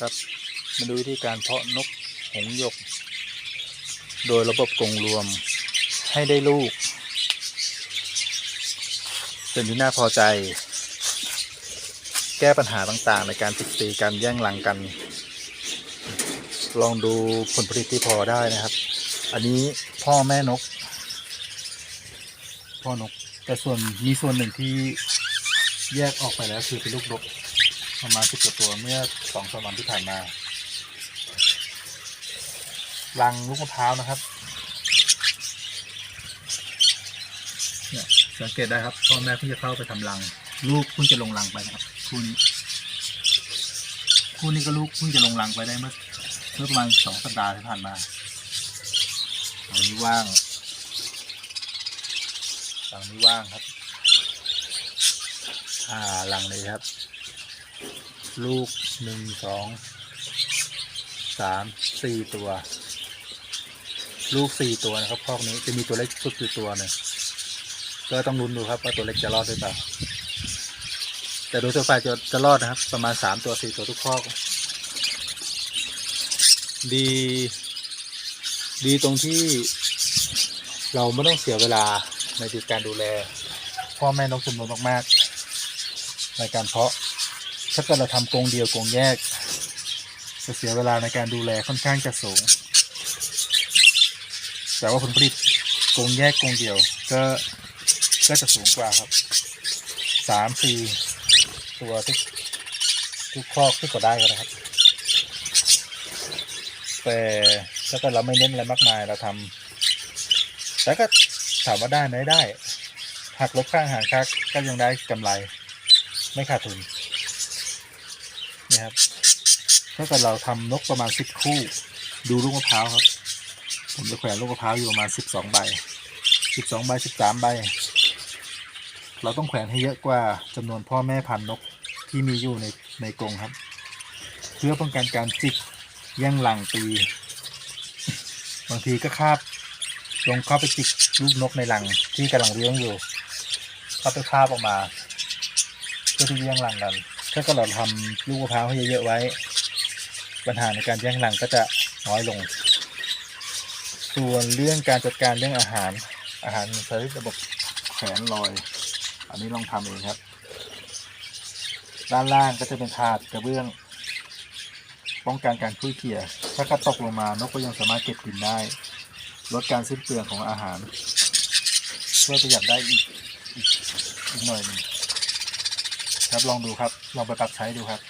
ครับ มาดูวิธีการเพาะนกหงหยก โดยระบบกรงรวมให้ได้ลูก เป็นที่น่าพอใจ แก้ปัญหาต่างๆ ในการติดตีกันแย่งรังกัน ลองดูผลผลิตที่พอได้นะครับ อันนี้พ่อแม่นก พ่อนก แต่ส่วนมีส่วนหนึ่งที่แยกออกไปแล้วคือเป็นลูกนก ประมาณสิบกว่าตัวเมื่อสองสามวันที่ผ่านมารังลูกมะพร้าวนะครับเนี่ยสังเกตได้ครับพ่อแม่เพิ่งจะเข้าไปทำรัง ลูกเพิ่งจะลงรังไปนะครับคู่นี้คู่นี้ก็ลูกเพิ่งจะลงรังไปได้เมื่อเมื่อประมาณสองสัปดาห์ที่ผ่านมารังนี้ว่างรังนี้ว่างครับอ่ารังเลยครับ ลูกหนึ่งสองสามสี่ตัว ลูกสี่ตัวนะครับคอกนี้จะมีตัวเล็กสุดอยู่ตัวหนึ่งก็ต้องลุ้นดูครับว่าตัวเล็กจะรอดหรือเปล่าแต่โดยทั่วไปจะจะรอดนะครับ ประมาณสามตัวสี่ตัวทุกข้อก ดี ดีตรงที่เราไม่ต้องเสียเวลาในการดูแล พ่อแม่นกจำนวนมาก ๆ ในการเพาะ ถ้าเกิดเราทำกรงเดียวกรงแยก จะเสียเวลาในการดูแลค่อนข้างจะสูง แต่ว่าผลผลิตกรงแยกกรงเดียว ก็ก็จะสูงกว่าครับสามสี่ตัวทุกทุกคอกที่ก็ได้กันนะครับ แต่ถ้าเกิดเราไม่เน้นอะไรมากมายเราทำแต่ก็ถามว่าได้ไหมได้หักลบค่าอาหารคักก็ยังได้กำไร ไม่ขาดทุน นี่ครับ ถ้าเกิดเราทำนกประมาณสิบคู่ ดูลูกมะพร้าวครับ ผมจะแขวนลูกมะพร้าวอยู่ประมาณสิบสองใบสิบสองใบสิบสามใบ เราต้องแขวนให้เยอะกว่าจำนวนพ่อแม่พันธุ์นกที่มีอยู่ในในกรงครับ เพื่อป้องกันการจิกแย่งหลังตีบางทีก็คาบลงเข้าไปจิกลูกนกในหลังที่กำลังเลี้ยงอยู่ เข้าไปคาบออกมา เพื่อที่แย่งหลังกัน ถ้าก็เราทำลูกมะพร้าวให้เยอะๆไว้ ปัญหาในการแย่งหลังก็จะน้อยลง ส่วนเรื่องการจัดการเรื่องอาหาร อาหารใช้ระบบแขนลอย อันนี้ลองทำเองครับ ด้านล่างก็จะเป็นถาดกระเบื้อง ป้องกันการคุยเขี่ยถ้ากระตกลงมานกก็ยังสามารถเก็บกินได้ ลดการสิ้นเปลืองของอาหารเพื่อประหยัดได้อีกอีกหน่อยหนึง ครับ ลองดูครับ ลองไปปรับใช้ดูครับ